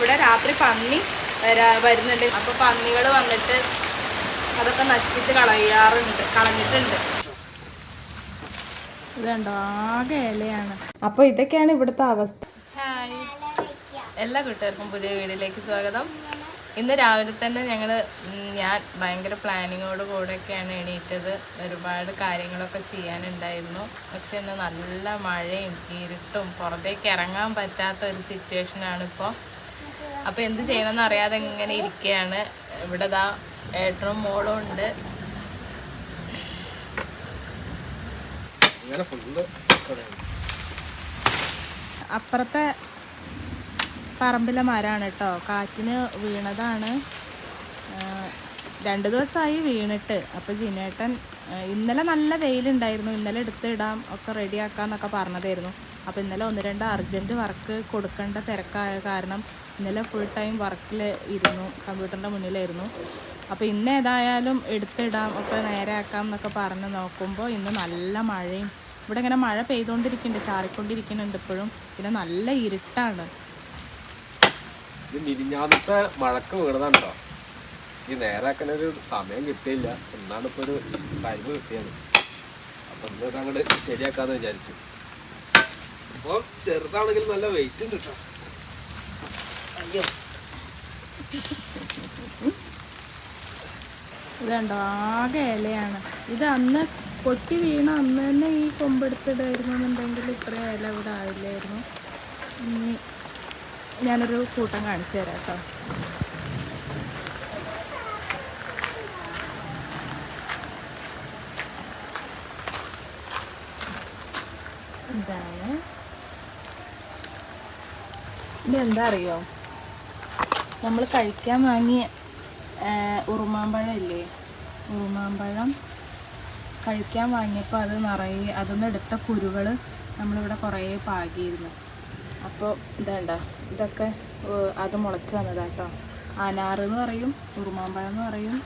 ഇവിടെ രാത്രി പന്നി വരാ- വരുന്നുണ്ട്. അപ്പൊ പന്നികൾ വന്നിട്ട് അതൊക്കെ നശിപ്പിച്ച് കളയാറുണ്ട് കളഞ്ഞിട്ടുണ്ട്. ഇതുണ്ടോ? ആകെ ഇലയാണ്. അപ്പൊ ഇതൊക്കെയാണ് ഇവിടുത്തെ അവസ്ഥ. ഹായ്. എല്ലാ കൂട്ടുകാർക്കും പുതിയ വീഡിയോയിലേക്ക് സ്വാഗതം. ഇന്ന് രാവിലെ തന്നെ ഞങ്ങൾ ഞാൻ ഭയങ്കര പ്ലാനിങ്ങോട് കൂടെയൊക്കെയാണ് എണീറ്റത്. ഒരുപാട് കാര്യങ്ങളൊക്കെ ചെയ്യാനുണ്ടായിരുന്നു. പക്ഷെ ഇന്ന് നല്ല മഴയും ഇരുട്ടും പുറത്തേക്ക് ഇറങ്ങാൻ പറ്റാത്ത ഒരു സിറ്റുവേഷനാണ് ഇപ്പോൾ അപ്പോൾ എന്ത് ചെയ്യണമെന്ന് അറിയാതെ ഇങ്ങനെ ഇരിക്കയാണ്. ഇവിടെ ദാ ഏട്ടനും മോളും ഉണ്ട്. അപ്പുറത്തെ പറമ്പിലെ മരമാണ് കേട്ടോ. കാറ്റിന് വീണതാണ്. രണ്ട് ദിവസമായി വീണിട്ട്. അപ്പോൾ ജിനേട്ടൻ ഇന്നലെ നല്ല വെയിലുണ്ടായിരുന്നു. ഇന്നലെ എടുത്തിടാം ഒക്കെ റെഡിയാക്കാന്നൊക്കെ പറഞ്ഞതായിരുന്നു. അപ്പോൾ ഇന്നലെ ഒന്ന് രണ്ട് അർജന്റ് വർക്ക് കൊടുക്കേണ്ട തിരക്കായ കാരണം ഇന്നലെ ഫുൾ ടൈം വർക്കിൽ ഇരുന്നു കമ്പ്യൂട്ടറിന്റെ മുന്നിലായിരുന്നു. അപ്പോൾ ഇന്ന് ഏതായാലും എടുത്തിടാം ഒക്കെ നേരെയാക്കാം എന്നൊക്കെ പറഞ്ഞ് നോക്കുമ്പോൾ ഇന്ന് നല്ല മഴയും. ഇവിടെ ഇങ്ങനെ മഴ പെയ്തുകൊണ്ടിരിക്കുന്നുണ്ട് ചാറിക്കൊണ്ടിരിക്കുന്നുണ്ട് ഇപ്പോഴും. പിന്നെ നല്ല ഇരുട്ടാണ്. ഇത് മഴക്ക് വീണതാണ് കേട്ടോ ഈ നേരാക്കാൻ ഒരു സമയം കിട്ടിയില്ല. എന്നാണ് ഇപ്പോൾ ഒരു ടൈം കിട്ടിയത്. അപ്പൊ ഇന്ന് അങ്ങോട്ട് ശരിയാക്കാന്ന് വിചാരിച്ചു. അപ്പൊ ചെറുതാണെങ്കിൽ നല്ല വെയിറ്റ് ഉണ്ട് കേട്ടോ അയ്യോ. ആകെ ഇലയാണ്. ഇത് അന്ന് പൊട്ടി വീണ അന്ന് തന്നെ ഈ കൊമ്പെടുത്തിടായിരുന്നു എന്നുണ്ടെങ്കിൽ ഇത്രയും ഇല ഇവിടെ ആയില്ലായിരുന്നു. ഇനി ഞാനൊരു കൂട്ടം കാണിച്ചു തരാം കേട്ടോ ഇതാണ് ഇതെന്താ അറിയോ നമ്മൾ കഴിക്കാൻ വാങ്ങിയ ആ, ഉറുമാമ്പഴം കഴിക്കാൻ വാങ്ങിയപ്പോൾ അത് നിറയെ അതിൽ എടുത്ത കുരുകൾ നമ്മളിവിടെ കുറേ പാകിയിരുന്നു. അപ്പോൾ ഇതേണ്ട ഇതൊക്കെ അത് മുളച്ച് വന്നതാട്ടോ. അനാറ് എന്ന് പറയും ഉറുമാമ്പഴം എന്ന് പറയും.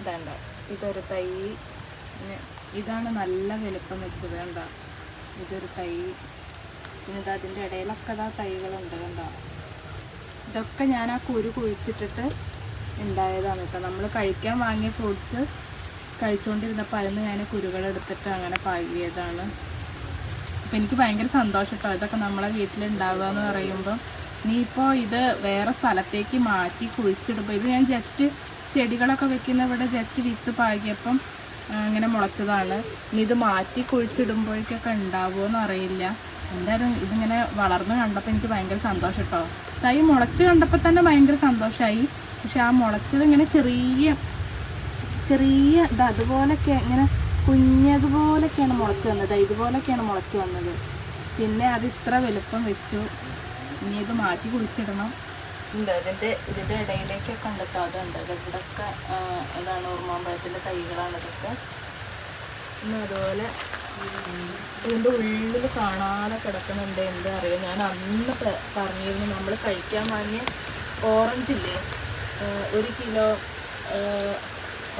ഇതേണ്ട ഇതൊരു തൈ. ഇതാണ് നല്ല വലുപ്പം വെച്ചത് കണ്ട? ഇതൊരു തൈ. പിന്നെ അതിന്റെ ഇടയിലൊക്കെ ഇതാ തൈകളുണ്ട് കണ്ടോ? ഇതൊക്കെ ഞാൻ ആ കുരു കുഴിച്ചിട്ടിട്ട് ഉണ്ടായതാണ് കേട്ടോ. നമ്മൾ കഴിക്കാൻ വാങ്ങിയ ഫ്രൂട്ട്സ് കഴിച്ചുകൊണ്ടിരുന്നപ്പോൾ അതിൽ നിന്ന് ഞാൻ കുരുകളെടുത്തിട്ട് അങ്ങനെ പാകിയതാണ്. അപ്പം എനിക്ക് ഭയങ്കര സന്തോഷം കേട്ടോ. ഇതൊക്കെ നമ്മളെ വീട്ടിലുണ്ടാവുക എന്ന് പറയുമ്പം നീ ഇപ്പോൾ ഇത് വേറെ സ്ഥലത്തേക്ക് മാറ്റി കുഴിച്ചിടുമ്പോൾ ഇത് ഞാൻ ജസ്റ്റ് ചെടികളൊക്കെ വെക്കുന്ന ഇവിടെ ജസ്റ്റ് വിത്ത് പാകിയപ്പം ഇങ്ങനെ മുളച്ചതാണ്. ഇനി ഇത് മാറ്റി കുഴിച്ചിടുമ്പോഴേക്കൊക്കെ ഉണ്ടാവുമോ എന്ന് അറിയില്ല. എന്തായാലും ഇതിങ്ങനെ വളർന്ന് കണ്ടപ്പോൾ എനിക്ക് ഭയങ്കര സന്തോഷം കേട്ടോ തൈ മുളച്ച് കണ്ടപ്പോൾ തന്നെ ഭയങ്കര സന്തോഷമായി പക്ഷെ ആ മുളച്ചത് ഇങ്ങനെ ചെറിയ ചെറിയ ഇത് അതുപോലൊക്കെ ഇങ്ങനെ കുഞ്ഞതുപോലൊക്കെയാണ് മുളച്ച് വന്നത്. ഇതുപോലൊക്കെയാണ് മുളച്ച് വന്നത്. പിന്നെ അത് ഇത്ര വലുപ്പം വെച്ചു. ഇനി ഇത് മാറ്റി കുഴിച്ചിടണം. ഉണ്ട്. ഇതിന്റെ ഇതിന്റെ ഇടയിലേക്കൊക്കെ ഉണ്ട്. കേട്ടോ അതുണ്ട്. ഇവിടെയൊക്കെ ഇതാണ് ഓർമ്മാമ്പഴത്തിന്റെ തൈകളാണ് ഇതൊക്കെ. പിന്നെ അതുപോലെ ഇതിന്റെ ഉള്ളിൽ കാണാതെ കിടക്കുന്നുണ്ട് എന്താ അറിയാം? ഞാൻ അന്ന് പറഞ്ഞിരുന്നു നമ്മൾ കഴിക്കാൻ വാങ്ങിയ ഓറഞ്ചില്ലേ ഒരു കിലോ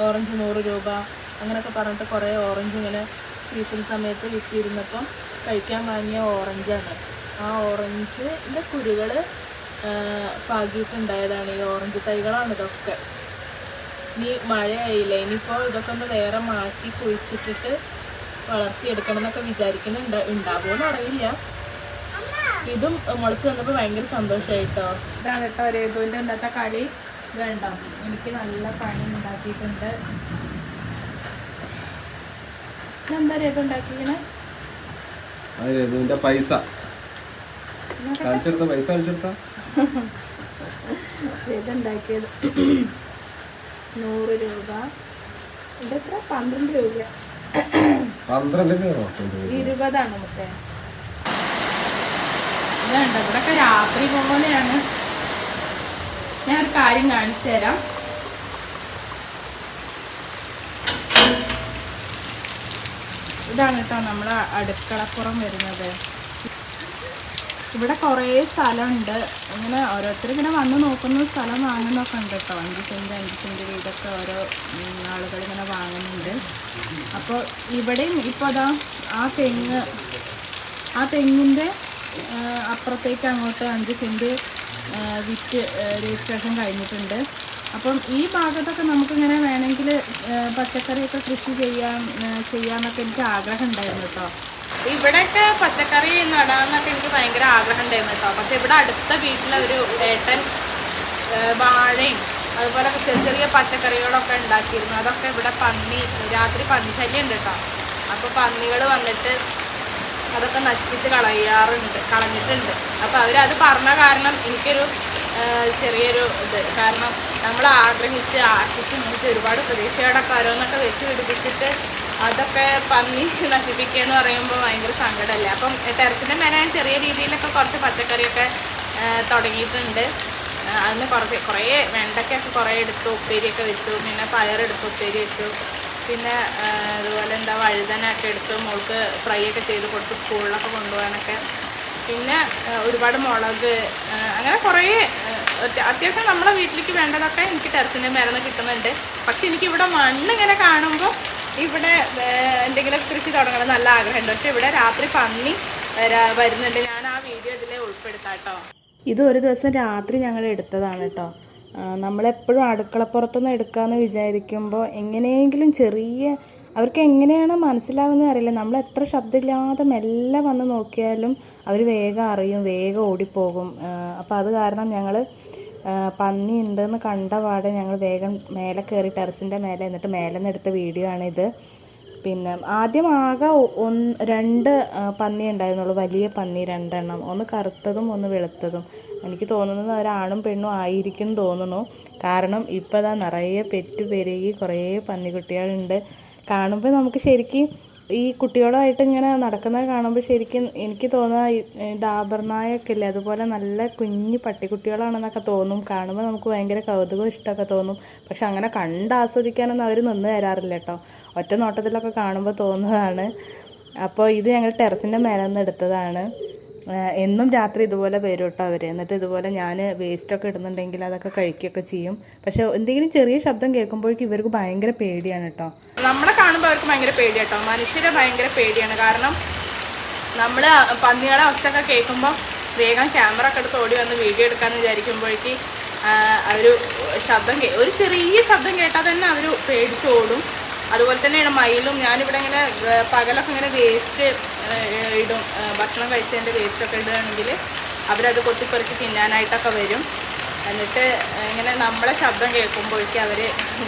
ഓറഞ്ച് നൂറ് രൂപ അങ്ങനെയൊക്കെ പറഞ്ഞിട്ട് കുറേ ഓറഞ്ച് ഇങ്ങനെ സീസൺ സമയത്ത് വിറ്റിരുന്നപ്പം കഴിക്കാൻ വാങ്ങിയ ഓറഞ്ചാണ്. ആ ഓറഞ്ചിന്റെ കുരുകൾ പാകിയിട്ടുണ്ടായതാണ് ഈ ഓറഞ്ച് തൈകളാണ് ഇതൊക്കെ. ഇനി മഴയായില്ല? ഇനിയിപ്പോൾ ഇതൊക്കെ ഒന്ന് വേറെ മാറ്റി കുഴിച്ചിട്ടിട്ട് വളർത്തിയെടുക്കണം എന്നൊക്കെ വിചാരിക്കുന്നുണ്ട് ഉണ്ടാവുമെന്ന് അറിയില്ല. ഇതും മുളച്ച് വന്നപ്പോൾ ഭയങ്കര സന്തോഷമായിട്ടോ ഇതാണ് കേട്ടോ രേതുവിന്റെ ഇന്നത്തെ കളി. വേണ്ട എനിക്ക് നല്ല പണി ഉണ്ടാക്കിയിട്ടുണ്ട്. എന്താ രേതു ഉണ്ടാക്കിക്കണേ പൈസ. കാണിച്ചെടുത്ത? പൈസ കാണിച്ചെടുത്ത? ഇതുണ്ടാക്കിയത് നൂറ് രൂപ. ഇതെത്ര? പന്ത്രണ്ട് രൂപ. ഇരുപതാണ് മുട്ടേ ഇതുണ്ട് ഇവിടൊക്കെ രാത്രി പോലെയാണ് ഞാൻ ഒരു കാര്യം കാണിച്ചു തരാം. ഇതാണ് കേട്ടോ നമ്മളെ അടുക്കളപ്പുറം വരുന്നത്. ഇവിടെ കുറേ സ്ഥലമുണ്ട്. ഇങ്ങനെ ഓരോരുത്തർ ഇങ്ങനെ വന്ന് നോക്കുന്ന സ്ഥലം വാങ്ങുന്നൊക്കെ ഉണ്ട് കേട്ടോ. അഞ്ച് സെന്റ് അഞ്ച് സെന്റ് വീടൊക്കെ ഓരോ ആളുകൾ ഇങ്ങനെ വാങ്ങുന്നുണ്ട്. അപ്പോൾ ഇവിടെയും ഇപ്പോൾ അതാ ആ തെങ്ങ് ആ തെങ്ങിന്റെ അപ്പുറത്തേക്ക് അങ്ങോട്ട് അഞ്ച് സെന്റ് വിറ്റ് രജിസ്ട്രേഷൻ കഴിഞ്ഞിട്ടുണ്ട്. അപ്പം ഈ ഭാഗത്തൊക്കെ നമുക്കിങ്ങനെ വേണമെങ്കിൽ പച്ചക്കറിയൊക്കെ കൃഷി ചെയ്യാൻ ചെയ്യാമെന്നൊക്കെ എനിക്ക് ആഗ്രഹം ഉണ്ടായിരുന്നു കേട്ടോ. ഇവിടെയൊക്കെ പച്ചക്കറി നടാന്നൊക്കെ എനിക്ക് ഭയങ്കര ആഗ്രഹം ഉണ്ടായിരുന്നു കേട്ടോ. പക്ഷെ ഇവിടെ അടുത്ത വീട്ടിലെ ഒരു ഏട്ടൻ വാഴയും അതുപോലെ ചെറിയ ചെറിയ പച്ചക്കറികളൊക്കെ ഉണ്ടാക്കിയിരുന്നു. അതൊക്കെ ഇവിടെ പന്നി രാത്രി പന്നി ശല്യം ഉണ്ട് കേട്ടോ. അപ്പോൾ പന്നികൾ വന്നിട്ട് അതൊക്കെ നശിപ്പിച്ച് കളയാറുണ്ട് കളഞ്ഞിട്ടുണ്ട്. അപ്പോൾ അവരത് പറഞ്ഞ കാരണം എനിക്കൊരു ചെറിയൊരു ഇത്. കാരണം നമ്മൾ ആഗ്രഹിച്ച് മുന്നിട്ട് ഒരുപാട് പ്രതീക്ഷയോടൊക്കെ ഓരോന്നൊക്കെ വെച്ച് പിടിപ്പിച്ചിട്ട് അതൊക്കെ പന്നി നശിപ്പിക്കുക എന്ന് പറയുമ്പോൾ ഭയങ്കര സങ്കടമല്ലേ? അപ്പം ടെറസിന്റെ മേലെ ഞാൻ ചെറിയ രീതിയിലൊക്കെ കുറച്ച് പച്ചക്കറിയൊക്കെ തുടങ്ങിയിട്ടുണ്ട്. അതിന് കുറച്ച് കുറേ വെണ്ടയ്ക്കൊക്കെ കുറേ എടുത്തു ഉപ്പേരിയൊക്കെ വെച്ചു. പിന്നെ പയറെടുത്ത് ഉപ്പേരി വെച്ചു. പിന്നെ അതുപോലെ എന്താ വഴുതനൊക്കെ എടുത്തു. മോൾക്ക് ഫ്രൈ ഒക്കെ ചെയ്ത് കൊടുത്ത് സ്കൂളിലൊക്കെ കൊണ്ടുപോകാനൊക്കെ. പിന്നെ ഒരുപാട് മുളക് അങ്ങനെ കുറേ അത്യാവശ്യം നമ്മളെ വീട്ടിലേക്ക് വേണ്ടതൊക്കെ എനിക്ക് ടെറസിന്റെ മേലെ നിന്ന് കിട്ടുന്നുണ്ട്. പക്ഷെ എനിക്കിവിടെ മണ്ണിങ്ങനെ മണ്ണ് കാണുമ്പോൾ ഇവിടെ എന്തെങ്കിലും കൃഷി തുടങ്ങണം നല്ല ആഗ്രഹമുണ്ട്. പക്ഷെ ഇവിടെ രാത്രി പന്നി വരുന്നുണ്ട്. ഞാൻ ആ വീഡിയോ ഇതിൽ ഉൾപ്പെടുത്താട്ടോ ഇത് ഒരു ദിവസം രാത്രി ഞങ്ങൾ എടുത്തതാണ് കേട്ടോ. നമ്മളെപ്പോഴും അടുക്കളപ്പുറത്തുനിന്ന് എടുക്കാമെന്ന് വിചാരിക്കുമ്പോൾ എങ്ങനെയെങ്കിലും ചെറിയ അവർക്ക് എങ്ങനെയാണ് മനസ്സിലാവുന്നത് അറിയില്ല. നമ്മൾ എത്ര ശബ്ദമില്ലാതെ മെല്ലെ വന്ന് നോക്കിയാലും അവർ വേഗം അറിയും വേഗം ഓടിപ്പോകും. അപ്പോൾ അത് കാരണം ഞങ്ങൾ പന്നി ഉണ്ടെന്ന് കണ്ട പാടെ ഞങ്ങൾ വേഗം മേലെ കയറി ടെറസിന്റെ മേലെ എന്നിട്ട് മേലെ നിന്ന് എടുത്ത വീഡിയോ ആണിത് പിന്നെ ആദ്യം ആകെ ഒന്ന് രണ്ട് പന്നി ഉണ്ടായിരുന്നുള്ളൂ. വലിയ പന്നി രണ്ടെണ്ണം. ഒന്ന് കറുത്തതും ഒന്ന് വെളുത്തതും. എനിക്ക് തോന്നുന്നത് ഒരാണും പെണ്ണും ആയിരിക്കും തോന്നുന്നു. കാരണം ഇപ്പോൾ ഇതാ നിറയെ പെറ്റു പെരുകി കുറേ പന്നിക്കുട്ടികളുണ്ട് കാണുമ്പോൾ നമുക്ക് ശരിക്കും ഈ കുട്ടികളുമായിട്ട് ഇങ്ങനെ നടക്കുന്നത് കാണുമ്പോൾ ശരിക്കും എനിക്ക് തോന്നുക ഡാബർനായൊക്കെ അല്ലേ അതുപോലെ നല്ല കുഞ്ഞു പട്ടിക്കുട്ടികളാണെന്നൊക്കെ തോന്നും. കാണുമ്പോൾ നമുക്ക് ഭയങ്കര കൗതുകവും ഇഷ്ടമൊക്കെ തോന്നും. പക്ഷെ അങ്ങനെ കണ്ട് ആസ്വദിക്കാനൊന്നും അവർ നിന്ന് തരാറില്ല കേട്ടോ. ഒറ്റ നോട്ടത്തിലൊക്കെ കാണുമ്പോൾ തോന്നുന്നതാണ്. അപ്പോൾ ഇത് ഞങ്ങൾ ടെറസിന്റെ മേലെ നിന്ന് എടുത്തതാണ്. എന്നും രാത്രി ഇതുപോലെ വരും കേട്ടോ അവർ എന്നിട്ട് ഇതുപോലെ ഞാൻ വേസ്റ്റൊക്കെ ഇടുന്നുണ്ടെങ്കിൽ അതൊക്കെ കഴിക്കുകയൊക്കെ ചെയ്യും. പക്ഷെ എന്തെങ്കിലും ചെറിയ ശബ്ദം കേൾക്കുമ്പോഴേക്കും ഇവർക്ക് ഭയങ്കര പേടിയാണ് കേട്ടോ. നമ്മളെ കാണുമ്പോൾ അവർക്ക് ഭയങ്കര പേടി കേട്ടോ. മനുഷ്യരെ ഭയങ്കര പേടിയാണ്. കാരണം നമ്മൾ പന്നികളെ അവസ്ഥയൊക്കെ കേൾക്കുമ്പോൾ വേഗം ക്യാമറ ഒക്കെ എടുത്ത് ഓടി വന്ന് വീഡിയോ എടുക്കാമെന്ന് വിചാരിക്കുമ്പോഴേക്ക് ഒരു ശബ്ദം ഒരു ചെറിയ ശബ്ദം കേട്ടാൽ തന്നെ അവർ പേടിച്ച് ഓടും. അതുപോലെ തന്നെയാണ് മയിലും ഞാനിവിടെ ഇങ്ങനെ പകലൊക്കെ ഇങ്ങനെ വേസ്റ്റ് ഇടും. ഭക്ഷണം കഴിച്ചതിന്റെ വേസ്റ്റൊക്കെ ഇടുകയാണെങ്കിൽ അവരത് കൊത്തിപ്പെറുക്കി തിന്നാനായിട്ടൊക്കെ വരും. എന്നിട്ട് ഇങ്ങനെ നമ്മളെ ശബ്ദം കേൾക്കുമ്പോഴേക്കും അവർ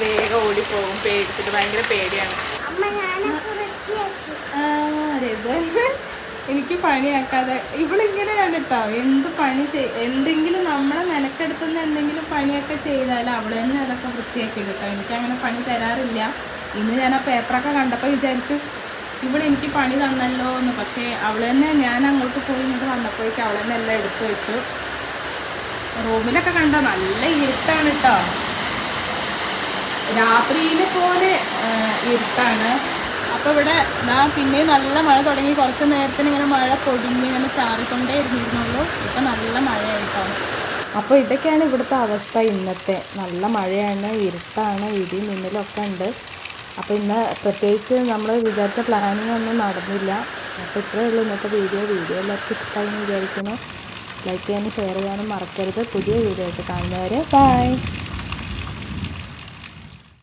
വേഗം ഓടിപ്പോകും. പേടിച്ചിട്ട് ഭയങ്കര പേടിയാണ്. എനിക്ക് പണിയാക്കാതെ ഇവളിങ്ങനെയാണ് കേട്ടോ എന്ത് പണി ചെയ് എന്തെങ്കിലും നമ്മളെ നിലക്കെടുത്തുനിന്ന് എന്തെങ്കിലും പണിയൊക്കെ ചെയ്താൽ അവളെ തന്നെ അതൊക്കെ വൃത്തിയാക്കി കേട്ടോ എനിക്ക് അങ്ങനെ പണി തരാറില്ല. ഇന്ന് ഞാൻ ആ പേപ്പറൊക്കെ കണ്ടപ്പോൾ വിചാരിച്ചു ഇവിടെ എനിക്ക് പണി തന്നല്ലോ എന്ന്. പക്ഷേ അവൾ തന്നെ ഞാൻ അങ്ങോട്ട് പോയി ഇങ്ങോട്ട് വന്നപ്പോഴേക്കും അവൾ തന്നെ എല്ലാം എടുത്തു വെച്ചു. റൂമിലൊക്കെ കണ്ടോ? നല്ല ഇരുട്ടാണ് കേട്ടോ രാത്രിയിലെ പോലെ ഇരുട്ടാണ്. അപ്പോൾ ഇവിടെ ഞാൻ പിന്നെ നല്ല മഴ തുടങ്ങി. കുറച്ച് നേരത്തിന് ഇങ്ങനെ മഴ പൊടിഞ്ഞ് ഇങ്ങനെ ചാറിക്കൊണ്ടേ ഇരുന്നിരുന്നുള്ളൂ. ഇപ്പം നല്ല മഴയായിട്ടോ. അപ്പോൾ ഇതൊക്കെയാണ് ഇവിടുത്തെ അവസ്ഥ ഇന്നത്തെ. നല്ല മഴയാണ് ഇരുട്ടാണ് ഇടി മിന്നലൊക്കെ ഉണ്ട്. അപ്പോൾ ഇന്ന് പ്രത്യേകിച്ച് നമ്മൾ വിചാരിച്ച പ്ലാനിങ് ഒന്നും നടന്നില്ല. അപ്പോൾ ഇത്രയേ ഉള്ളൂ ഇന്നത്തെ വീഡിയോ വീഡിയോ എല്ലാവർക്കും ഇഷ്ടമായി വിചാരിക്കുന്നു. ലൈക്ക് ചെയ്യാനും ഷെയർ ചെയ്യാനും മറക്കരുത്. പുതിയ വീഡിയോ ആയിട്ട് കാണുന്നവരെ ബൈ